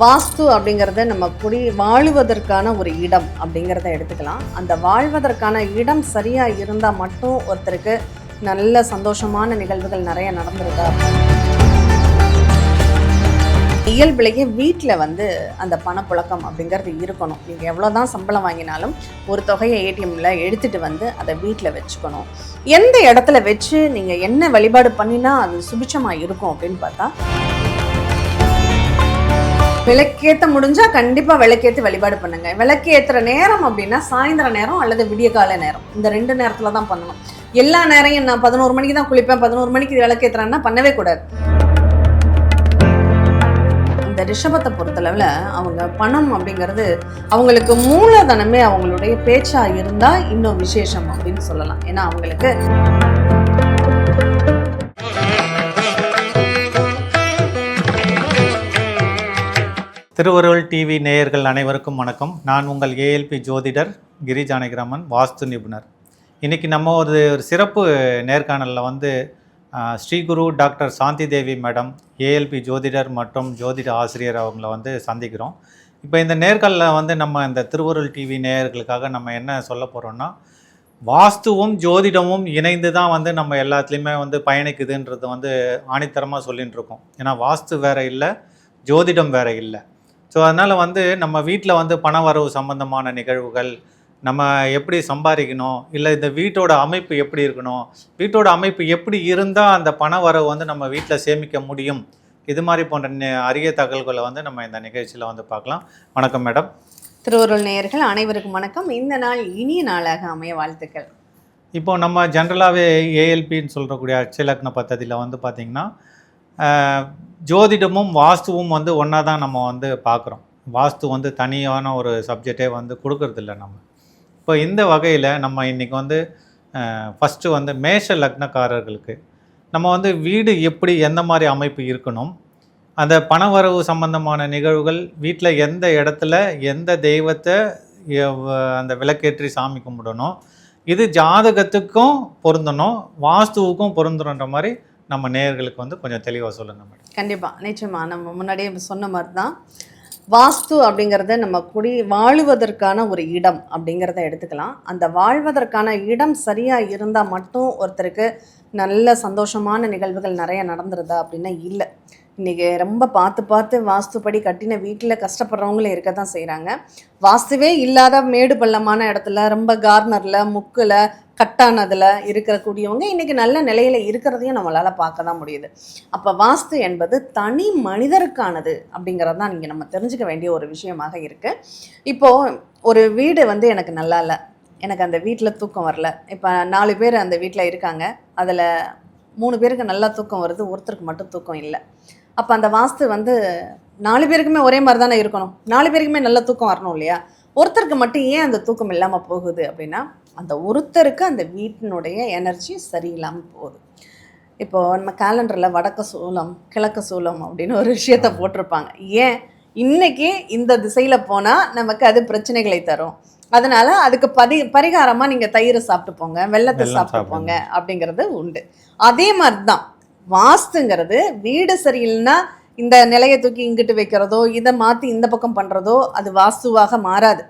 வாஸ்து அப்படிங்கிறத நம்ம குடி வாழுவதற்கான ஒரு இடம் அப்படிங்கிறத எடுத்துக்கலாம். அந்த வாழ்வதற்கான இடம் சரியாக இருந்தால் மட்டும் ஒருத்தருக்கு நல்ல சந்தோஷமான நிகழ்வுகள் நிறைய நடந்திருக்கா? இயல்பிலேயே வீட்டில் வந்து அந்த பணப்புழக்கம் அப்படிங்கிறது இருக்கணும். நீங்கள் எவ்வளோ தான் சம்பளம் வாங்கினாலும் ஒரு தொகையை ஏடிஎம்மில் எடுத்துகிட்டு வந்து அதை வீட்டில் வச்சுக்கணும். எந்த இடத்துல வச்சு நீங்கள் என்ன வழிபாடு பண்ணினா அது சுபிச்சமாக இருக்கும் அப்படின்னு பார்த்தா விளக்கேற்ற முடிஞ்சா கண்டிப்பா விளக்கேற்றி வழிபாடு பண்ணுங்க. விளக்கேத்துற நேரம் அப்படின்னா சாயந்தர நேரம் அல்லது விடிய கால நேரம். இந்த ரெண்டு நேரத்துல தான் பண்ணணும். எல்லா நேரையும் நான் பதினோரு மணிக்கு தான் குளிப்பேன். பதினோரு மணிக்கு விளக்கேத்துறேன்னா பண்ணவே கூடாது. இந்த ரிஷபத்தை பொறுத்தளவில் அவங்க பணம் அப்படிங்கிறது அவங்களுக்கு மூலதனமே அவங்களுடைய பேச்சாக இருந்தால் இன்னும் விசேஷம் அப்படின்னு சொல்லலாம். ஏன்னா அவங்களுக்கு திருவருள் டிவி நேயர்கள் அனைவருக்கும் வணக்கம். நான் உங்கள் ஏஎல்பி ஜோதிடர் கிரி ஜானகிராமன் வாஸ்து நிபுணர். இன்றைக்கி நம்ம ஒரு ஒரு சிறப்பு நேர்காணலில் வந்து Sriguru doctor Shanti Devi madam ALP ஜோதிடர் மற்றும் ஜோதிட ஆசிரியர் அவங்கள வந்து சந்திக்கிறோம். இப்போ இந்த நேர்காணலில் வந்து நம்ம இந்த திருவருள் டிவி நேயர்களுக்காக நம்ம என்ன சொல்ல போகிறோம்னா வாஸ்துவும் ஜோதிடமும் இணைந்து தான் வந்து நம்ம எல்லாத்துலேயுமே வந்து பயணிக்குதுன்றது வந்து ஆணித்தரமாக சொல்லிட்டு இருக்கோம் ஏன்னா வாஸ்து வேற இல்லை ஜோதிடம் வேற இல்லை. ஸோ அதனால் வந்து நம்ம வீட்டில் வந்து பண வரவு சம்பந்தமான நிகழ்வுகள் நம்ம எப்படி சம்பாதிக்கணும் இல்லை இந்த வீட்டோட அமைப்பு எப்படி இருக்கணும் வீட்டோட அமைப்பு எப்படி இருந்தால் அந்த பண வரவு வந்து நம்ம வீட்டில் சேமிக்க முடியும்? இது மாதிரி போன்ற அரிய தகவல்களை வந்து நம்ம இந்த நிகழ்ச்சியில் வந்து பார்க்கலாம். வணக்கம் மேடம். திருவருள் நேயர்கள் அனைவருக்கும் வணக்கம். இந்த நாள் இனிய நாளாக அமைய வாழ்த்துக்கள். இப்போ நம்ம ஜென்ரலாகவே ஏஎல்பின்னு சொல்கிறக்கூடிய அட்சலக்ன பദ്ധதியில் வந்து பார்த்திங்கன்னா ஜோதிடமும் வாஸ்துவும் வந்து ஒன்றா தான் நம்ம வந்து பார்க்குறோம் வாஸ்து வந்து தனியான ஒரு சப்ஜெக்டே வந்து கொடுக்கறதில்ல நம்ம. இப்போ இந்த வகையில் நம்ம இன்றைக்கி வந்து ஃபஸ்ட்டு வந்து மேஷ லக்னக்காரர்களுக்கு நம்ம வந்து வீடு எப்படி எந்த மாதிரி அமைப்பு இருக்கணும் அந்த பணவரவு சம்பந்தமான நிகழ்வுகள் வீட்டில் எந்த இடத்துல எந்த தெய்வத்தை அந்த விளக்கேற்றி சாமி கும்பிடணும் இது ஜாதகத்துக்கும் பொருந்தணும் வாஸ்துவுக்கும் பொருந்தணுன்ற மாதிரி நம்ம நேயர்களுக்கு வந்து கொஞ்சம் தெளிவாக சொல்லுங்க மேடம் கண்டிப்பாக நிச்சயமாக நம்ம முன்னாடியே சொன்ன மாதிரி தான் வாஸ்து அப்படிங்கிறத நம்ம குடி வாழுவதற்கான ஒரு இடம் அப்படிங்கிறத எடுத்துக்கலாம். அந்த வாழ்வதற்கான இடம் சரியாக இருந்தால் மட்டும் ஒருத்தருக்கு நல்ல சந்தோஷமான நிகழ்வுகள் நிறைய நடந்துருதா அப்படின்னா இல்லை. இன்றைக்கி ரொம்ப பார்த்து பார்த்து வாஸ்துப்படி கட்டின வீட்டில் கஷ்டப்படுறவங்களும் இருக்க தான் செய்கிறாங்க வாஸ்துவே இல்லாத மேடு பள்ளமான இடத்துல ரொம்ப கார்னரில் முக்கில் கட்டானதில் இருக்கக்கூடியவங்க இன்றைக்கி நல்ல நிலையில் இருக்கிறதையும் நம்மளால் பார்க்க தான் முடியுது. அப்போ வாஸ்து என்பது தனி மனிதருக்கானது அப்படிங்கிறது தான் நீங்கள் நம்ம தெரிஞ்சுக்க வேண்டிய ஒரு விஷயமாக இருக்குது இப்போது ஒரு வீடு வந்து எனக்கு நல்லா இல்லை. எனக்கு அந்த வீட்டில் தூக்கம் வரல. இப்போ நாலு பேர் அந்த வீட்டில் இருக்காங்க. அதில் மூணு பேருக்கு நல்லா தூக்கம் வருது ஒருத்தருக்கு மட்டும் தூக்கம் இல்லை. அப்போ அந்த வாஸ்து வந்து நாலு பேருக்குமே ஒரே மாதிரி தானே இருக்கணும். நாலு பேருக்குமே நல்ல தூக்கம் வரணும் இல்லையா? ஒருத்தருக்கு மட்டும் ஏன் அந்த தூக்கம் இல்லாமல் போகுது அப்படின்னா அந்த ஒருத்தருக்கு அந்த வீட்டினுடைய எனர்ஜி சரியில்லாமல் போகுது. இப்போ நம்ம கேலண்டரில் வடக்கு சூலம் கிழக்கு சூலம் அப்படின்னு ஒரு விஷயத்த போட்டிருப்பாங்க. ஏன்? இன்னைக்கு இந்த திசையில் போனால் நமக்கு அது பிரச்சனைகளை தரும். அதனால அதுக்கு பரி பரிகாரமாக நீங்கள் தயிர் சாப்பிட்டு போங்க வெள்ளத்தை சாப்பிட்டு. போங்க அப்படிங்கிறது உண்டு. அதே மாதிரி தான் வாஸ்துங்கிறது வீடு சரியில்லைன்னா இந்த நிலையை தூக்கி இங்கிட்டு வைக்கிறதோ இதை மாற்றி இந்த பக்கம் பண்ணுறதோ அது வாஸ்துவாக மாறாது.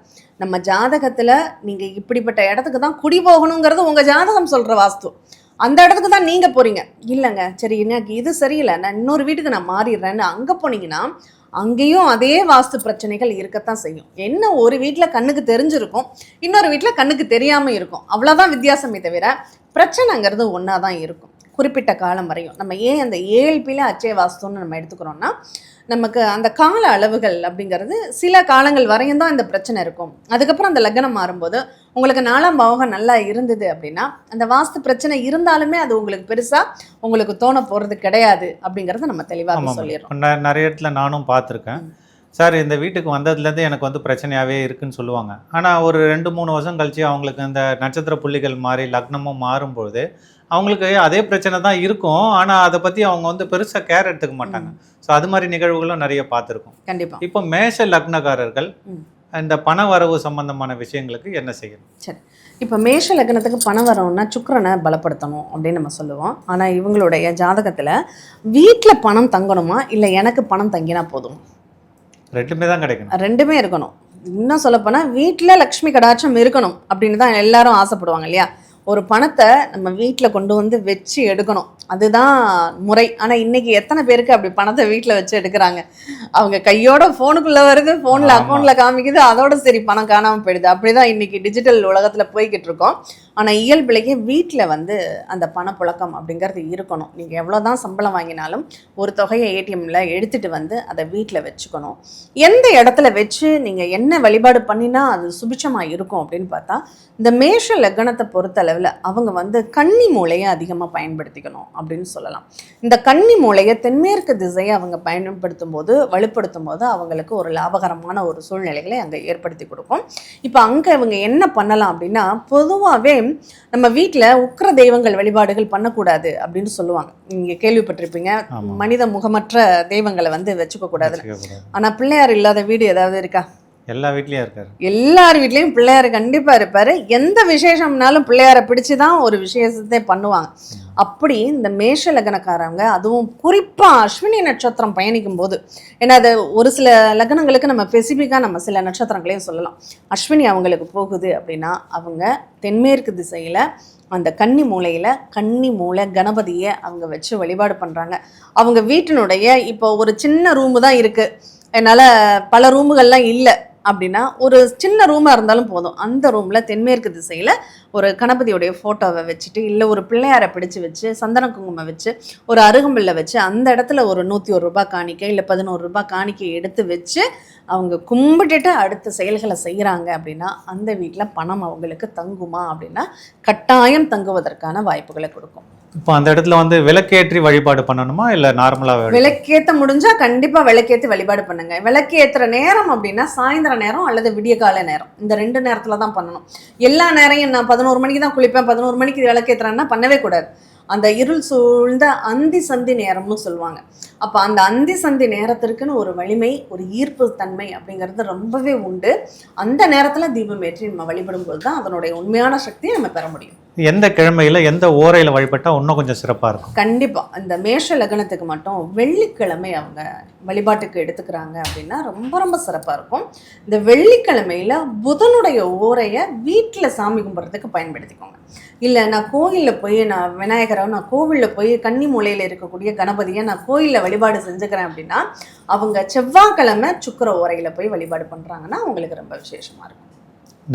நம்ம ஜாதகத்தில் நீங்கள் இப்படிப்பட்ட இடத்துக்கு தான் குடி போகணுங்கிறது உங்கள் ஜாதகம் சொல்கிற வாஸ்து. அந்த இடத்துக்கு தான் நீங்கள் போகிறீங்க இல்லைங்க சரி எனக்கு இது சரியில்லை நான் இன்னொரு வீட்டுக்கு நான் மாறிடுறேன்னு அங்கே போனீங்கன்னா அங்கேயும் அதே வாஸ்து பிரச்சனைகள் இருக்கத்தான் செய்யும். என்ன ஒரு வீட்டில் கண்ணுக்கு தெரிஞ்சிருக்கும் இன்னொரு வீட்டில் கண்ணுக்கு தெரியாமல் இருக்கும். அவ்வளோதான் வித்தியாசமே தவிர பிரச்சனைங்கிறது ஒன்றா தான் இருக்கும். குறிப்பிட்ட காலம் வரையும். நம்ம ஏன் அந்த ஏழ்பியில் அச்சய வாஸ்துன்னு நம்ம எடுத்துக்கிறோம்னா நமக்கு அந்த கால அளவுகள் அப்படிங்கிறது சில காலங்கள் வரையும் தான் இந்த பிரச்சனை இருக்கும். அதுக்கப்புறம் அந்த லக்னம் மாறும்போது உங்களுக்கு நாலாம் பாவகம் நல்லா இருந்தது அப்படின்னா அந்த வாஸ்து பிரச்சனை இருந்தாலுமே அது உங்களுக்கு பெருசாக உங்களுக்கு தோண போகிறது கிடையாது அப்படிங்கிறத நம்ம தெளிவாக சொல்லிடுறோம். நிறைய இடத்துல நானும் பார்த்துருக்கேன். சார் இந்த வீட்டுக்கு வந்ததுலேருந்து எனக்கு வந்து பிரச்சனையாகவே இருக்குன்னு சொல்லுவாங்க. ஆனால் ஒரு ரெண்டு மூணு வருஷம் கழிச்சு அவங்களுக்கு இந்த நட்சத்திர புள்ளிகள் மாறி லக்னமும் மாறும்பொழுது அவங்களுக்கு அதே பிரச்சனை தான் இருக்கும். ஆனால் அதை பற்றி அவங்க வந்து பெருசாக கேர் எடுத்துக்க மாட்டாங்க. ஸோ அது மாதிரி நிகழ்வுகளும் நிறைய பார்த்துருக்கோம். கண்டிப்பாக இப்போ மேஷ லக்னக்காரர்கள். இந்த பண வரவு சம்பந்தமான விஷயங்களுக்கு என்ன செய்யணும்? சரி. இப்போ மேஷ லக்னத்துக்கு பணம் வரணும்னா சுக்கிரனை பலப்படுத்தணும் அப்படின்னு நம்ம சொல்லுவோம். ஆனால் இவங்களுடைய ஜாதகத்தில் வீட்டில் பணம் தங்கணுமா? இல்லை எனக்கு பணம் தங்கினா போதும்? ரெண்டுமே தான் கிடைக்கணும். ரெண்டுமே இருக்கணும். இன்னும் சொல்லப்போனால் வீட்டில் லக்ஷ்மி கடாட்சம் இருக்கணும் அப்படின்னு தான் எல்லாரும் ஆசைப்படுவாங்க இல்லையா? ஒரு பணத்தை நம்ம வீட்டில் கொண்டு வந்து வச்சு எடுக்கணும். அதுதான் முறை. ஆனால் இன்னைக்கு எத்தனை பேருக்கு அப்படி பணத்தை வீட்டில் வச்சு எடுக்கிறாங்க? அவங்க கையோட ஃபோனுக்குள்ளே வருது ஃபோனில். அக்கௌண்ட்டில் காமிக்குது அதோட சரி பணம் காணாமல் போயிடுது. அப்படி தான் இன்னைக்கு டிஜிட்டல் உலகத்தில் போய்கிட்டு இருக்கோம். ஆனால் இயல்பிலேயே வீட்டில் வந்து அந்த பணப்புழக்கம் அப்படிங்கிறது இருக்கணும். நீங்கள் எவ்வளோ தான் சம்பளம் வாங்கினாலும் ஒரு தொகையை ஏடிஎம்மில் எடுத்துகிட்டு வந்து அதை வீட்டில் வச்சுக்கணும். எந்த இடத்துல வச்சு நீங்கள் என்ன வழிபாடு பண்ணினா அது சுபிட்சமாக இருக்கும் அப்படின்னு பார்த்தா இந்த மேஷ லக்னத்தை பொறுத்தளவில் அவங்க வந்து கன்னி மூளையை அதிகமாக பயன்படுத்திக்கணும் அப்படின்னு சொல்லலாம். இந்த கன்னி மூளையை தென்மேற்கு திசையை அவங்க பயன்படுத்தும் போது வலுப்படுத்தும் போது அவங்களுக்கு ஒரு லாபகரமான ஒரு சூழ்நிலைகளை அங்கே ஏற்படுத்தி கொடுக்கும். இப்போ அங்கே இவங்க என்ன பண்ணலாம் அப்படின்னா பொதுவாகவே நம்ம வீட்டில் உக்கிர தெய்வங்கள் வழிபாடுகள் பண்ணக்கூடாது அப்படின்னு சொல்லுவாங்க நீங்கள் கேள்விப்பட்டிருப்பீங்க. மனித முகமற்ற தெய்வங்களை வந்து வச்சுக்க கூடாது. ஆனால் பிள்ளையார் இல்லாத வீடு ஏதாவது இருக்கா எல்லா வீட்லயும் இருக்காரு. எல்லார் வீட்லேயும் பிள்ளையார் கண்டிப்பாக இருப்பார். எந்த விசேஷம்னாலும் பிள்ளையாரை பிடிச்சி தான் ஒரு விசேஷத்தை பண்ணுவாங்க. அப்படி இந்த மேஷ லக்னக்காரங்க அதுவும் குறிப்பாக அஸ்வினி நட்சத்திரம் பயணிக்கும் போது ஏன்னா அது ஒரு சில லக்னங்களுக்கு நம்ம ஸ்பெசிஃபிக்காக நம்ம சில நட்சத்திரங்களையும் சொல்லலாம். அஸ்வினி அவங்களுக்கு போகுது அப்படின்னா அவங்க தென்மேற்கு திசையில் அந்த கன்னி மூலையில் கன்னி மூலை கணபதியை அவங்க வச்சு வழிபாடு பண்ணுறாங்க அவங்க வீட்டினுடைய இப்போ ஒரு சின்ன ரூமு தான் இருக்குது என்னால் பல ரூமுகள்லாம் இல்லை. அப்படின்னா ஒரு சின்ன ரூமாக இருந்தாலும் போதும். அந்த ரூமில் தென்மேற்கு திசையில் ஒரு கணபதியுடைய ஃபோட்டோவை வச்சுட்டு இல்லை ஒரு பிள்ளையாரை பிடிச்சு வச்சு சந்தன குங்குமம் வச்சு ஒரு அருகம்புல்ல வச்சு அந்த இடத்துல ஒரு நூற்றி ஒரு ரூபாய் காணிக்கை இல்லை பதினோரு ரூபாய் காணிக்கை எடுத்து வச்சு அவங்க கும்பிட்டுட்டு அடுத்த செயல்களை செய்கிறாங்க அப்படின்னா அந்த வீட்டில் பணம் அவங்களுக்கு தங்குமா அப்படின்னா கட்டாயம் தங்குவதற்கான வாய்ப்புகளை கொடுக்கும். இப்போ அந்த இடத்துல வந்து விளக்கேற்றி வழிபாடு பண்ணணுமா இல்லை நார்மலாக விளக்கேற்ற முடிஞ்சால் கண்டிப்பாக விளக்கேற்றி வழிபாடு பண்ணுங்க. விளக்கேத்துற நேரம் அப்படின்னா சாயந்தர நேரம் அல்லது விடிய காலை நேரம். இந்த ரெண்டு நேரத்துல தான் பண்ணணும். எல்லா நேரையும் நான் பதினோரு மணிக்கு தான் குளிப்பேன். பதினோரு மணிக்கு விளக்கேத்துறேன்னா பண்ணவே கூடாது. அந்த இருள் சூழ்ந்த அந்தி சந்தி நேரம்னு சொல்லுவாங்க. அப்போ அந்த அந்தி சந்தி நேரத்திற்குன்னு ஒரு வலிமை ஒரு ஈர்ப்பு தன்மை அப்படிங்கிறது ரொம்பவே உண்டு. அந்த நேரத்தில் தீபம் ஏற்றி நம்ம வழிபடும் போது தான் அதனுடைய உண்மையான சக்தியை நம்ம பெற முடியும். எந்த கிழமையில எந்த ஓரையில வழிபட்டா இன்னும் கொஞ்சம் சிறப்பா இருக்கும்? கண்டிப்பா. இந்த மேஷ லக்னத்துக்கு மட்டும் வெள்ளிக்கிழமை அவங்க வழிபாட்டுக்கு எடுத்துக்கிறாங்க அப்படின்னா ரொம்ப ரொம்ப சிறப்பா இருக்கும். இந்த வெள்ளிக்கிழமையில புதனுடைய ஓரையை வீட்டில் சாமி கும்பிட்றதுக்கு பயன்படுத்திக்கோங்க. இல்லை நான் கோயிலில் போய் நான் விநாயகரை நான் கோவிலில் போய் கன்னி மூலையில் இருக்கக்கூடிய கணபதியை நான் கோயிலில் வழிபாடு செஞ்சுக்கிறேன் அப்படின்னா அவங்க செவ்வாய்க்கிழமை சுக்கிர ஓரையில் போய் வழிபாடு பண்ணுறாங்கன்னா அவங்களுக்கு ரொம்ப விசேஷமா இருக்கும்.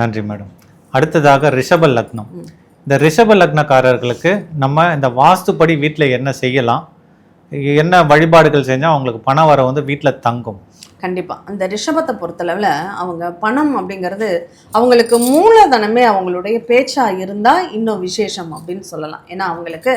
நன்றி மேடம். அடுத்ததாக ரிஷப லக்னம். இந்த ரிஷப லக்னக்காரர்களுக்கு நம்ம இந்த வாஸ்துப்படி வீட்டில் என்ன செய்யலாம்? என்ன வழிபாடுகள் செஞ்சால் அவங்களுக்கு பண வர வந்து வீட்டில் தங்கும்? கண்டிப்பாக அந்த ரிஷபத்தை பொறுத்தளவில் அவங்க பணம் அப்படிங்கிறது அவங்களுக்கு மூலதனமே அவங்களுடைய பேச்சாக இருந்தால் இன்னும் விசேஷம் அப்படின்னு சொல்லலாம். ஏன்னா அவங்களுக்கு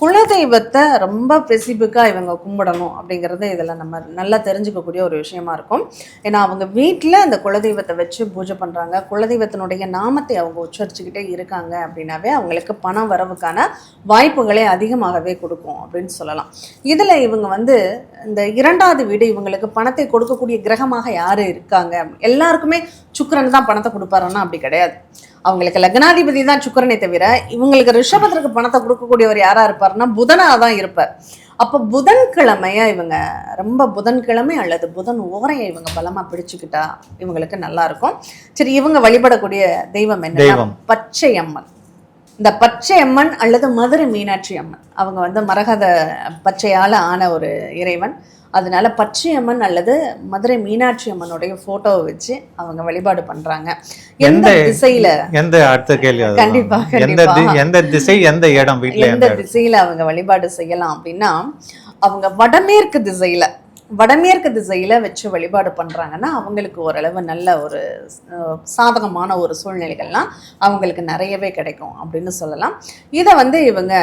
குலதெய்வத்தை ரொம்ப ஸ்பெசிஃபிக்காக இவங்க கும்பிடணும் அப்படிங்கிறது இதில் நம்ம நல்லா தெரிஞ்சுக்கக்கூடிய ஒரு விஷயமா இருக்கும். ஏன்னா அவங்க வீட்டில் அந்த குலதெய்வத்தை வச்சு பூஜை பண்ணுறாங்க குலதெய்வத்தினுடைய நாமத்தை அவங்க உச்சரிச்சுக்கிட்டே இருக்காங்க அப்படின்னாவே அவங்களுக்கு பணம் வரவுக்கான வாய்ப்புகளை அதிகமாகவே கொடுக்கும் அப்படின்னு சொல்லலாம். இதில் இவங்க வந்து இந்த இரண்டாவது வீடு இவங்களுக்கு பணத்தை கொடுக்க கொடுக்கக்கூடிய கிரகமாக யார் இருக்காங்க? எல்லாருக்குமே சுக்கிரன் தான் பணத்தை கொடுப்பாருன்னா அப்படி கிடையாது. அவங்களுக்கு லக்னாதிபதி தான் சுக்கிரனை தவிர இவங்களுக்கு ரிஷபத்திற்கு பணத்தை கொடுக்கக்கூடியவர் யாரா இருப்பாருன்னா புதனாக தான் இருப்பார். அப்போ புதன்கிழமையா இவங்க ரொம்ப புதன்கிழமை அல்லது புதன் ஓரையை இவங்க பலமா பிடிச்சுக்கிட்டா இவங்களுக்கு நல்லா இருக்கும். சரி இவங்க வழிபடக்கூடிய தெய்வம் என்ன. பச்சை அம்மன் இந்த பச்சை அம்மன் அல்லது மதுரை மீனாட்சி அம்மன். அவங்க வந்து மரகத பச்சையால ஆன ஒரு இறைவன். அதனால பச்சை அம்மன் அல்லது மதுரை மீனாட்சி அம்மனுடைய போட்டோவை வச்சு அவங்க வழிபாடு பண்றாங்க. எந்த திசையில? எந்த அடுத்த கேள்வி அதுதான். கண்டிப்பா, எந்த திசை எந்த இடம் வீட்டில் எந்த திசையில அவங்க வழிபாடு செய்யலாம் அப்படின்னா அவங்க வடமேற்கு திசையில வடமேற்கு திசையில வச்சு வழிபாடு பண்றாங்கன்னா அவங்களுக்கு ஓரளவு நல்ல ஒரு சாதகமான ஒரு சூழ்நிலைகள்லாம் அவங்களுக்கு நிறையவே கிடைக்கும் அப்படின்னு சொல்லலாம். இதை வந்து இவங்க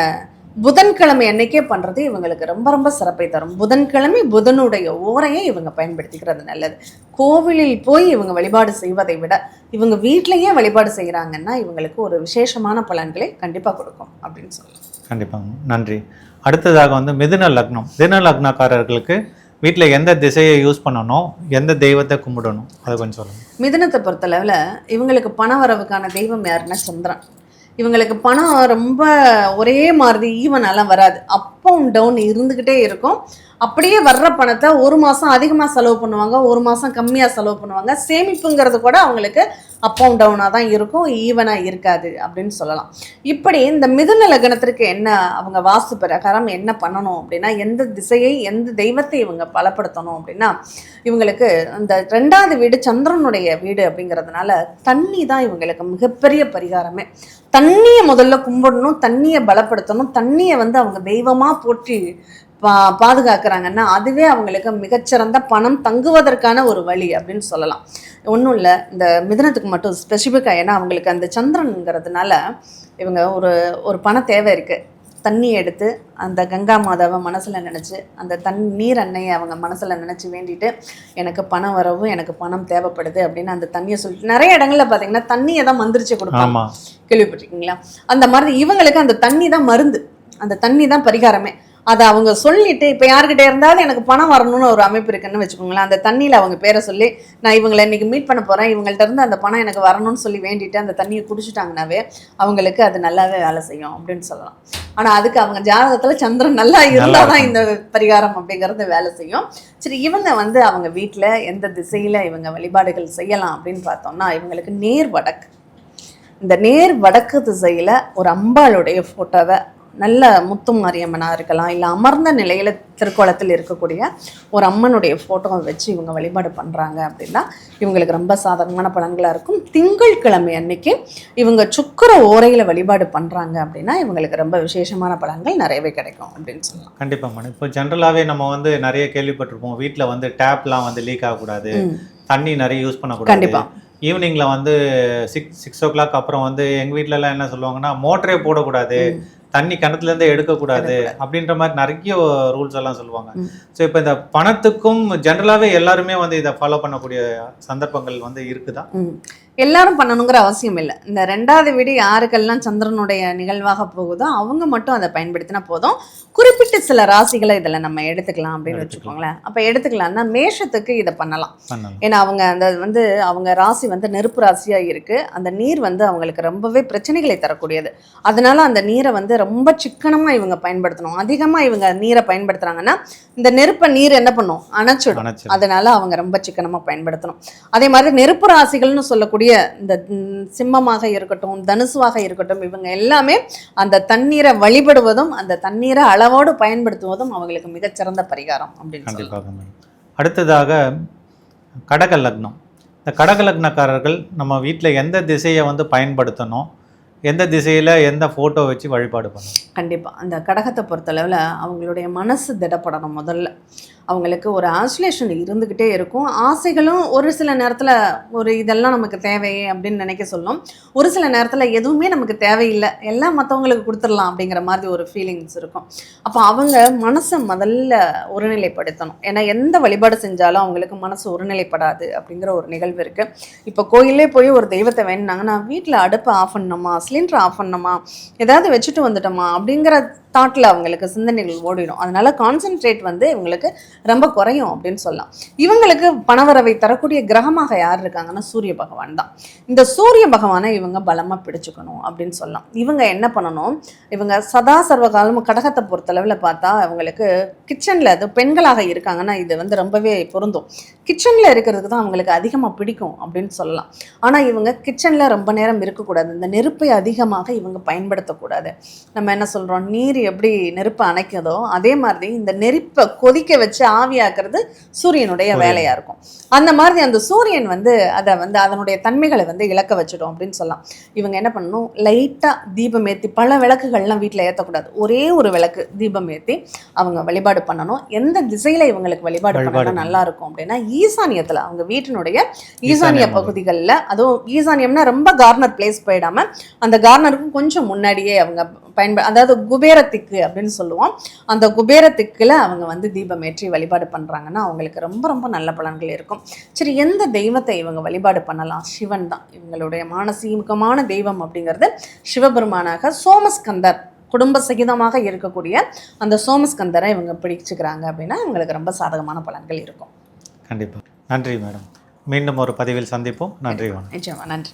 புதன்கிழமை அன்னைக்கே பண்றது இவங்களுக்கு ரொம்ப ரொம்ப சிறப்பை தரும். புதன்கிழமை புதனுடைய ஓரையை இவங்க பயன்படுத்திக்கிறது நல்லது. கோவிலில் போய் இவங்க வழிபாடு செய்வதை விட இவங்க வீட்டிலேயே வழிபாடு செய்கிறாங்கன்னா இவங்களுக்கு ஒரு விசேஷமான பலன்களை கண்டிப்பாக கொடுக்கும் அப்படின்னு சொல்லலாம். கண்டிப்பாங்க நன்றி. அடுத்ததாக வந்து மிதுன லக்னம். மிதுன லக்னக்காரர்களுக்கு வீட்டில் எந்த திசையை யூஸ் பண்ணணும் எந்த தெய்வத்தை கும்பிடணும் அது கொஞ்சம் சொல்லுங்க. மிதுனத்தை பொறுத்தளவில் இவங்களுக்கு பண வரவுக்கான தெய்வம் யாருன்னா சந்திரன். இவங்களுக்கு பணம் ரொம்ப ஒரே மாதிரி ஈவனாலாம் வராது. அப் அப் அண்ட் டவுன் இருந்துக்கிட்டே இருக்கும். அப்படியே வர்ற பணத்தை ஒரு மாதம் அதிகமாக செலவு பண்ணுவாங்க ஒரு மாதம் கம்மியாக செலவு பண்ணுவாங்க. சேமிப்புங்கிறது கூட அவங்களுக்கு அப் அண்ட் டவுனாக தான் இருக்கும் ஈவனாக இருக்காது அப்படின்னு சொல்லலாம். இப்படி இந்த மிதுன லக்னத்திற்கு என்ன அவங்க வாஸ்து பிரகாரம் என்ன பண்ணணும் அப்படின்னா எந்த திசையை எந்த தெய்வத்தை இவங்க பலப்படுத்தணும் அப்படின்னா இவங்களுக்கு இந்த ரெண்டாவது வீடு சந்திரனுடைய வீடு அப்படிங்கிறதுனால தண்ணி தான் இவங்களுக்கு மிகப்பெரிய பரிகாரமே. தண்ணியை முதல்ல கும்பிடணும் தண்ணியை பலப்படுத்தணும் தண்ணியை வந்து அவங்க தெய்வமாக போற்றி பா பாதுகாக்கிறாங்கன்னா அதுவே அவங்களுக்கு மிகச்சிறந்த பணம் தங்குவதற்கான ஒரு வழி அப்படின்னு சொல்லலாம். ஒன்றும் இல்லை இந்த மிதனத்துக்கு மட்டும் ஸ்பெசிஃபிக்காக ஏன்னா அவங்களுக்கு அந்த சந்திரனுங்கிறதுனால இவங்க ஒரு ஒரு பண தேவை இருக்குது தண்ணி எடுத்து அந்த கங்கா மாதாவை மனசில் நினச்சி அந்த தண் நீர் அன்னையை அவங்க மனசில் நினச்சி வேண்டிட்டு எனக்கு பணம் வரவும் எனக்கு பணம் தேவைப்படுது அப்படின்னு அந்த தண்ணியை சொல்லிட்டு நிறைய இடங்கள்ல பார்த்தீங்கன்னா தண்ணியை தான் மந்திரிச்சு கொடுப்பாங்க. கேள்விப்பட்டிருக்கீங்களா? அந்த மாதிரி இவங்களுக்கு அந்த தண்ணி தான் மருந்து. அந்த தண்ணி தான் பரிகாரமே. அதை அவங்க சொல்லிட்டு இப்போ யார்கிட்ட இருந்தாலும் எனக்கு பணம் வரணும்னு ஒரு அமைப்பு இருக்குன்னு வச்சுக்கோங்களேன். அந்த தண்ணியில் அவங்க பேரை சொல்லி நான் இவங்களை இன்னைக்கு மீட் பண்ண போகிறேன் இவங்கள்ட்ட இருந்து அந்த பணம் எனக்கு வரணும்னு சொல்லி வேண்டிட்டு அந்த தண்ணியை குடிச்சிட்டாங்கனாவே அவங்களுக்கு அது நல்லாவே வேலை செய்யும் அப்படின்னு சொல்லலாம். ஆனால் அதுக்கு அவங்க ஜாதகத்தில் சந்திரன் நல்லா இருந்தால் தான் இந்த பரிகாரம் அப்படிங்கிறது வேலை செய்யும். சரி இவங்க வந்து அவங்க வீட்டில் எந்த திசையில் இவங்க வழிபாடுகள் செய்யலாம் அப்படின்னு பார்த்தோம்னா இவங்களுக்கு நேர் வடக்கு. இந்த நேர் வடக்கு திசையில் ஒரு அம்பாளுடைய ஃபோட்டோவை நல்ல முத்து மாரியம்மனாக இருக்கலாம் இல்லை அமர்ந்த நிலையில் திருக்கோலத்தில் இருக்கக்கூடிய ஒரு அம்மனுடைய ஃபோட்டோவை வச்சு இவங்க வழிபாடு பண்ணுறாங்க அப்படின்னா இவங்களுக்கு ரொம்ப சாதகமான பலன்களாக இருக்கும். திங்கட்கிழமை அன்னைக்கு இவங்க சுக்கர ஓரையில் வழிபாடு பண்ணுறாங்க அப்படின்னா இவங்களுக்கு ரொம்ப விசேஷமான பலன்கள் நிறையவே கிடைக்கும் அப்படின்னு சொல்லலாம். கண்டிப்பா மேடம். இப்போ ஜென்ரலாகவே நம்ம வந்து நிறைய கேள்விப்பட்டிருப்போம். வீட்டில் வந்து டேப்லாம் வந்து லீக் ஆகக்கூடாது. தண்ணி நிறைய யூஸ் பண்ணக்கூடாது. கண்டிப்பா. ஈவினிங்ல வந்து சிக்ஸ் சிக்ஸ் ஓ கிளாக் அப்புறம் வந்து எங்க வீட்ல எல்லாம் என்ன சொல்லுவாங்கன்னா மோட்டரே போடக்கூடாது. தண்ணி கிணத்துல இருந்தே எடுக்கக்கூடாது அப்படின்ற மாதிரி நிறைய ரூல்ஸ் எல்லாம் சொல்லுவாங்க. ஸோ இப்போ இந்த பணத்துக்கும் ஜென்ரலாகவே எல்லாருமே வந்து இதை ஃபாலோ பண்ணக்கூடிய சந்தர்ப்பங்கள் வந்து இருக்குதா. எல்லாரும் பண்ணணுங்கிற அவசியம் இல்லை. இந்த ரெண்டாவது வீடு யாருக்கெல்லாம் சந்திரனுடைய நிகழ்வாக போகுதோ அவங்க மட்டும் அதை பயன்படுத்தினா போதும். குறிப்பிட்ட சில ராசிகளை இதில் நம்ம எடுத்துக்கலாம் அப்படின்னு. வச்சுக்கோங்களேன். அப்போ எடுத்துக்கலாம்னா மேஷத்துக்கு இதை பண்ணலாம். ஏன்னா அவங்க அந்த வந்து அவங்க ராசி வந்து நெருப்பு ராசியாக இருக்குது அந்த நீர் வந்து அவங்களுக்கு ரொம்பவே பிரச்சனைகளை தரக்கூடியது. அதனால அந்த நீரை வந்து ரொம்ப சிக்கனமாக இவங்க பயன்படுத்தணும். அதிகமாக இவங்க நீரை பயன்படுத்துகிறாங்கன்னா இந்த நெருப்பை நீர் என்ன பண்ணும்? அணைச்சிடும். அணைச்சு அதனால அவங்க ரொம்ப சிக்கனமாக பயன்படுத்தணும். அதே மாதிரி நெருப்பு ராசிகள்னு சொல்லக்கூடிய இந்த ம், சிம்மமாக இருக்கட்டும் தனுசுவாக இருக்கட்டும் இவங்க எல்லாமே அந்த தண்ணீரை வழிபடுவதும் அந்த தண்ணீரை அளவோடு பயன்படுத்துவதும் அவங்களுக்கு மிகச்சிறந்த பரிகாரம் அப்படின்னு கண்டிப்பாக அடுத்ததாக கடக லக்னம். இந்த கடக லக்னக்காரர்கள் நம்ம வீட்டில் எந்த திசையை வந்து பயன்படுத்தணும் எந்த திசையில் எந்த ஃபோட்டோ வச்சு வழிபாடு பண்ணணும்? கண்டிப்பாக அந்த கடகத்தை பொறுத்தளவில் அவங்களுடைய மனசு திடப்படணும் முதல்ல. அவங்களுக்கு ஒரு ஆசுலேஷன் இருந்துக்கிட்டே இருக்கும். ஆசைகளும் ஒரு சில நேரத்தில் ஒரு இதெல்லாம் நமக்கு தேவையே அப்படின்னு நினைக்க சொல்லும். ஒரு சில நேரத்தில் எதுவுமே நமக்கு தேவையில்லை. எல்லாம் மற்றவங்களுக்கு கொடுத்துடலாம் அப்படிங்கிற மாதிரி ஒரு ஃபீலிங்ஸ் இருக்கும். அப்போ அவங்க மனசை முதல்ல ஒருநிலைப்படுத்தணும். ஏன்னா எந்த வழிபாடு செஞ்சாலும் அவங்களுக்கு மனசு ஒருநிலைப்படாது அப்படிங்கிற ஒரு நிகழ்வு இருக்குது இப்போ கோயிலே போய் ஒரு தெய்வத்தை வேணுனாங்கன்னா வீட்டில் அடுப்பை ஆஃப் பண்ணணுமா? சிலிண்டர் ஆஃப் பண்ணணுமா? ஏதாவது வச்சுட்டு வந்துட்டோமா? அப்படிங்கிற தாட்டில் அவங்களுக்கு சிந்தனைகள் ஓடிடும் அதனால கான்சென்ட்ரேட் வந்து இவங்களுக்கு ரொம்ப குறையும் அப்படின்னு சொல்லலாம். இவங்களுக்கு பணவரவை தரக்கூடிய கிரகமாக யார் இருக்காங்கன்னா சூரிய பகவான் தான். இந்த சூரிய பகவானை இவங்க பலமாக பிடிச்சுக்கணும் அப்படின்னு சொல்லலாம். இவங்க என்ன பண்ணணும்? இவங்க சதா சர்வ காலமும் கடகத்தை பொறுத்தளவில் பார்த்தா அவங்களுக்கு கிச்சனில் அது பெண்களாக இருக்காங்கன்னா இது வந்து ரொம்பவே பொருந்தும். கிச்சனில் இருக்கிறதுக்கு தான் அவங்களுக்கு அதிகமாக பிடிக்கும் அப்படின்னு சொல்லலாம். ஆனால் இவங்க கிச்சனில் ரொம்ப நேரம் இருக்கக்கூடாது. இந்த நெருப்பை அதிகமாக இவங்க பயன்படுத்தக்கூடாது. நம்ம என்ன சொல்கிறோம் நீர் எப்படி நெருப்பை அணைக்குதோ அதே மாதிரி இந்த நெருப்பை கொதிக்க வச்சு ஆவியாக்குறது சூரியனுடைய சூரியன். வேலையாக இருக்கும். அந்த மாதிரி அந்த சூரியன் வந்து அதை வந்து அதனுடைய தன்மைகளை வந்து இழக்க வச்சிடும் அப்படின்னு சொல்லலாம். இவங்க என்ன பண்ணணும்? லைட்டாக தீபம் ஏற்றி பல விளக்குகள்லாம் வீட்டில் ஏற்றக்கூடாது ஒரே ஒரு விளக்கு தீபம் ஏற்றி அவங்க வழிபாடு பண்ணணும். எந்த திசையில் இவங்களுக்கு வழிபாடு வழிபாடு பண்ணா நல்லா இருக்கும் அப்படின்னா ஈசானியத்தில் அவங்க வீட்டினுடைய ஈசானிய. பகுதிகளில் அதுவும் ஈசானியம்னா ரொம்ப கார்னர் பிளேஸ் போயிடாம அந்த கார்னருக்கும் கொஞ்சம் முன்னாடியே அவங்க பயன்ப அதாவது குபேரத்திக்கு அப்படின்னு சொல்லுவோம். அந்த குபேரத்திக்குல அவங்க வந்து தீபம் ஏற்றி வழிபாடு பண்ணுறாங்கன்னா அவங்களுக்கு ரொம்ப ரொம்ப நல்ல பலன்கள் இருக்கும். சரி எந்த தெய்வத்தை இவங்க வழிபாடு பண்ணலாம்? சிவன் தான். இவங்களுடைய மானசீகமான தெய்வம் அப்படிங்கிறது சிவபெருமானாக சோமஸ்கந்தர் குடும்ப சகிதமாக இருக்கக்கூடிய அந்த சோமஸ்கந்தரை இவங்க பிடிச்சுக்கிறாங்க அப்படின்னா இவங்களுக்கு ரொம்ப சாதகமான பலன்கள் இருக்கும். கண்டிப்பாக நன்றி மேடம். மீண்டும் ஒரு பதிவில் சந்திப்போம். நன்றி நிச்சயமா நன்றி.